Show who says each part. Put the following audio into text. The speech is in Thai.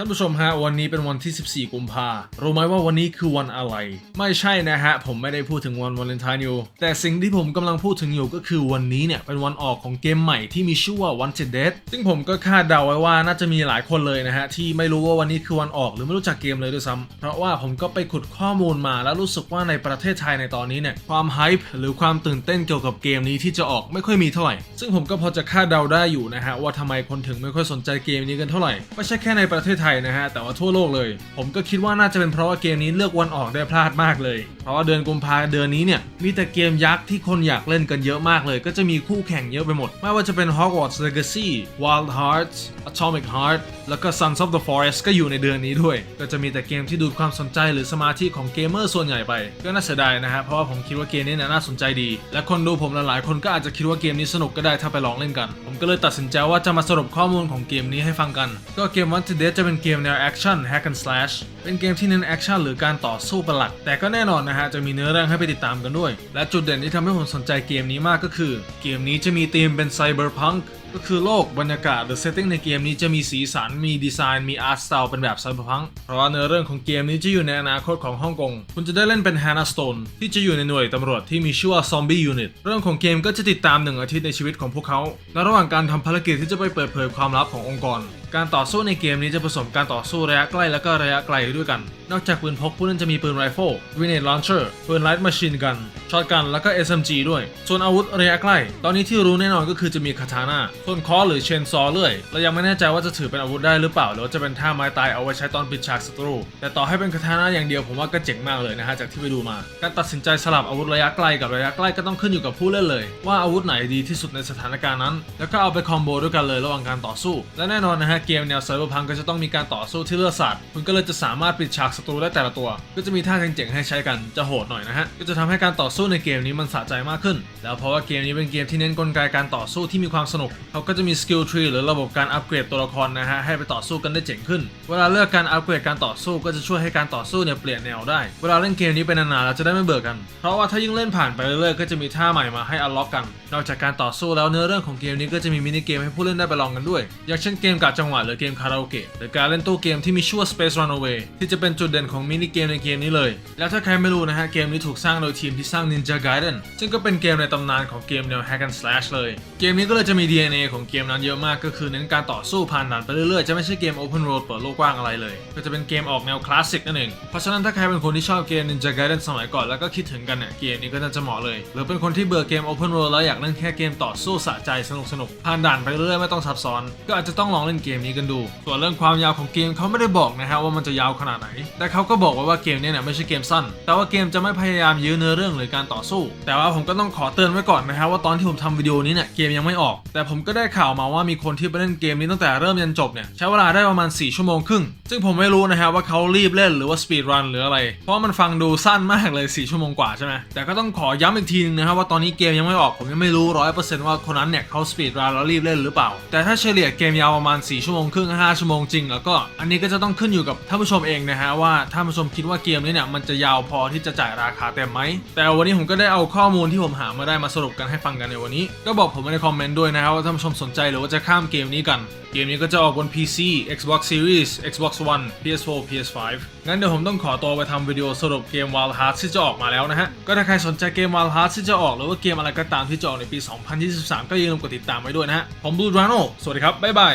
Speaker 1: ท่านผู้ชมฮะวันนี้เป็นวันที่ 14 กุมภารู้ไหมว่าวันนี้คือวันอะไร ไม่ใช่นะฮะ ผมไม่ได้พูดถึงวันวาเลนไทน์อยู่ แต่สิ่งที่ผมกำลังพูดถึงอยู่ก็คือวันนี้เนี่ย เป็นวันออกของเกมใหม่ที่มีชื่อว่า Wanted Dead ซึ่งผมก็คาดเดาไว้ว่าน่าจะมีหลายคนเลยนะฮะ ที่ไม่รู้ว่าวันนี้คือวันออกหรือไม่รู้จักเกมเลยด้วยซ้ำเพราะว่าผมก็ไปขุดข้อมูลมาแล้วรู้สึกว่าในประเทศไทยในตอนนี้เนี่ยความไฮป์หรือความตื่นเต้นเกี่ยวกับเกมนี้ที่จะออกไม่ค่อยมีเท่าไหร่ ซึ่งผมก็พอจะคาดเดาได้อยู่นะฮะว่าทำไมคนถึงไม่ค่อยสนใจเกมนี้กันเท่าไหร่ไม่ใช่แค่ในประเทศไทยนะฮะ แต่ว่าทั่วโลกเลย ผมก็คิดว่าน่าจะเป็นเพราะว่าเกมนี้เลือกวันออกได้พลาดมากเลย เพราะว่าเดือนกุมภาเดือนนี้เนี่ย มีแต่เกมยักษ์ที่คนอยากเล่นกันเยอะมากเลย ก็จะมีคู่แข่งเยอะไปหมด ไม่ว่าจะเป็น Hogwarts Legacy Wild Hearts Atomic Heart แล้วก็ Sons of the Forest ก็อยู่ในเดือนนี้ด้วย ก็จะมีแต่เกมที่ดูดความสนใจหรือสมาธิของเกมเมอร์ส่วนใหญ่ไป ก็น่าเสียดายนะฮะ เพราะว่าผมคิดว่าเกมนี้น่าสนใจดี และคนดูผมหลายๆ คนก็อาจจะคิดว่าเกมนี้สนุกก็ได้ถ้าไปลองเล่นกัน ผมก็เลยตัดสินใจว่าจะมาสรุปข้อมูลของเกมนี้ให้ฟังกัน ก็เกม Wanted Dead จะเป็นเกมแนวแอคชั่น hack and slash เป็นเกมที่เน้นแอคชั่นหรือการต่อสู้เป็นหลัก แต่ก็แน่นอนนะฮะ จะมีเนื้อเรื่องให้ไปติดตามกันด้วย และจุดเด่นที่ทำให้ผมสนใจเกมนี้มากก็คือ เกมนี้จะมีธีมเป็นไซเบอร์พังก็คือโลกบรรยากาศหรือเซตติ้งในเกมนี้จะมีสีสัน มีดีไซน์ มีอาร์ตสไตล์เป็นแบบไซเบอร์พังเพราะว่าเนื้อเรื่องของเกมนี้จะอยู่ในอนาคตของฮ่องกง คุณจะได้เล่นเป็น Hannah Stone ที่จะอยู่ในหน่วยตำรวจที่มีชื่อว่า Zombie Unit เรื่องของเกมก็จะติดตามหนึ่งอาทิตย์ในชีวิตของพวกเขา และระหว่างการทำภารกิจที่จะไปเปิดเผยความลับขององค์กร การต่อสู้ในเกมนี้จะผสมการต่อสู้ระยะใกล้และก็ระยะไกลด้วยกัน นอกจากปืนพกผู้เล่นจะมีปืนไรเฟิล grenade launcher ปืน light machine gun ช็อตกันแล้วก็ SMG ด้วย ส่วนอาวุธระยะใกล้ ตอนนี้ที่รู้แน่นอนก็คือจะมีคาทาน่าส่วนคอหรือเชนซอเลื่อยเรายังไม่แน่ใจว่าจะถือเป็นอาวุธได้หรือเปล่า หรือว่าจะเป็นท่าไม้ตายเอาไว้ใช้ตอนปิดฉากศัตรู แต่ต่อให้เป็นคาทาน่าอย่างเดียวผมว่าก็เจ๋งมากเลยนะฮะจากที่ไปดูมา การตัดสินใจสลับอาวุธระยะไกลกับระยะใกล้ก็ต้องขึ้นอยู่กับผู้เล่นเลย ว่าอาวุธไหนดีที่สุดในสถานการณ์นั้น แล้วก็เอาไปคอมโบด้วยกันเลยระหว่างการต่อสู้ และแน่นอนนะฮะเกมแนวไซเบอร์พังก็จะต้องมีการต่อสู้ที่เลือดสาดคุณก็เลยจะสามารถปิดฉากศัตรูได้แต่ละตัว ก็จะมีท่าเจ๋งๆให้ใช้กันจะโหดหน่อยนะฮะก็จะทำให้การต่อสู้ในเกมนี้มันสะใจมากขึ้น แล้วเพราะว่าเกมนี้เป็นเกมที่เน้นกลไกการต่อสู้ที่มีความสนุกเขาก็จะมีสกิลทรีหรือระบบการอัปเกรดตัวละครนะฮะให้ไปต่อสู้กันได้เจ๋งขึ้น เวลาเลือกการอัปเกรดการต่อสู้ก็จะช่วยให้การต่อสู้เนี่ยเปลี่ยนแนวได้ เวลาเล่นเกมนี้ไปนานๆเราจะได้ไม่เบื่อกัน เพราะว่าถ้ายิ่งเล่นผ่านไปเรื่อยๆก็จะมีท่าใหม่มาให้อัลล็อกกัน นอกจากการต่อสู้แล้วเนื้อเรื่องของเกมนี้ก็จะมีมินิเกมให้ผู้เล่นได้ไปลองกันด้วย อย่างเช่นเกมกัดจังหวะหรือเกมคาราโอเกะหรือการเล่นตู้เกมที่มีชื่อว่า Space Runaway ที่จะเป็นจุดเด่นของมินิเกมในเกมนี้เลย แล้วถ้าใครไม่รู้นะฮะเกมนี้ถูกสร้างโดยทีมที่สร้าง Ninja Gaiden ซึ่งก็เป็นเกมในตำนานของเกมแนว Hack and Slash เลย เกมนี้ก็เลยจะมี DNA ของเกมนั้นเยอะมากก็คือเน้นการต่อสู้ผ่านด่านไปเรื่อยๆจะไม่ใช่เกม Open World เปิดโลกกว้างอะไรเลย ก็จะเป็นเกมออกแนวคลาสสิกนั่นเองเพราะฉะนั้นถ้าใครเป็นคนที่ชอบเกม Ninja Gaiden สมัยก่อนแล้วก็คิดถึงกันเนี่ยเกมนี้ก็น่าจะเหมาะเลย หรือเป็นคนที่เบื่อเกม Open World แล้วอยากเล่นแค่เกมต่อสู้สะใจสนุกๆผ่านด่านไปเรื่อยๆไม่ต้องซับซ้อน ก็อาจจะต้องลองเล่นเกมนี้กันดู ส่วนเรื่องความยาวของเกมเขาไม่ได้บอกนะฮะว่ามันจะยาวขนาดไหน แต่เขาก็บอกไว้ว่าเกมนี้เนี่ยไม่ใช่เกมสั้น แต่ว่าเกมจะไม่พยายามยื้อเนื้อเรื่องหรือการต่อสู้ แต่ว่าผมก็ต้องขอเตือนไว้ก่อนนะฮะว่าตอนที่ผมทำวิดีโอนี้เนี่ยเกมยังไม่ออก แต่ผมก็ได้ข่าวมาว่ามีคนที่ไปเล่นเกมนี้ตั้งแต่เริ่มยันจบเนี่ยใช้เวลาได้ประมาณ 4 ชั่วโมงครึ่ง ซึ่งผมไม่รู้นะฮะว่าเขารีบเล่นหรือว่าสปีดรันหรืออะไร เพราะมันฟังดูสั้นมากเลย 4 ชั่วโมงกว่าใช่ไหมแต่ก็ต้องขอย้ำอีกทีนึงนะครับว่าตอนนี้เกมยังไม่ออกผมยังไม่รู้ร้อยเปอร์เซ็นต์ว่าคนนั้นเนี่ยเขาสปีดรันแล้วรีบเล่นหรือเปล่า แต่ถ้าเฉลี่ยเกมยาวประมาณ4ชั่วโมงครึ่ง5ชั่วโมงจริง แล้วก็อันนี้ก็จะต้องขึ้นอยู่กับท่านผู้ชมเองนะฮะว่าท่านผู้ชมคิดว่าเกมนี้เนี่ยมันจะยาวพอที่จะจ่ายราคาเต็มไหมแต่วันนี้ผมก็ได้เอาข้อมูลที่ผมหามาได้มาสรุปกันให้ฟังกันในวันนี้ ก็บอกผมในคอมเมนต์ด้วยนะครับว่าท่านผู้ชมสนใจหรือว่าจะข้ามเกมนี้กันเกมนี้ก็จะออกบน PC Xbox Series Xbox One PS4 PS5 งั้นเดี๋ยวผมต้องขอตัวไปทำวิดีโอสรุปเกม Wild Hearts ที่จะออกมาแล้วนะฮะ ก็ถ้าใครสนใจเกม Wild Hearts ที่จะออกหรือว่าเกมอะไรก็ตามที่จะออกในปี 2023 ก็อย่าลืมกดติดตามไว้ด้วยนะฮะ ผม Blue Drano สวัสดีครับ บ๊ายบาย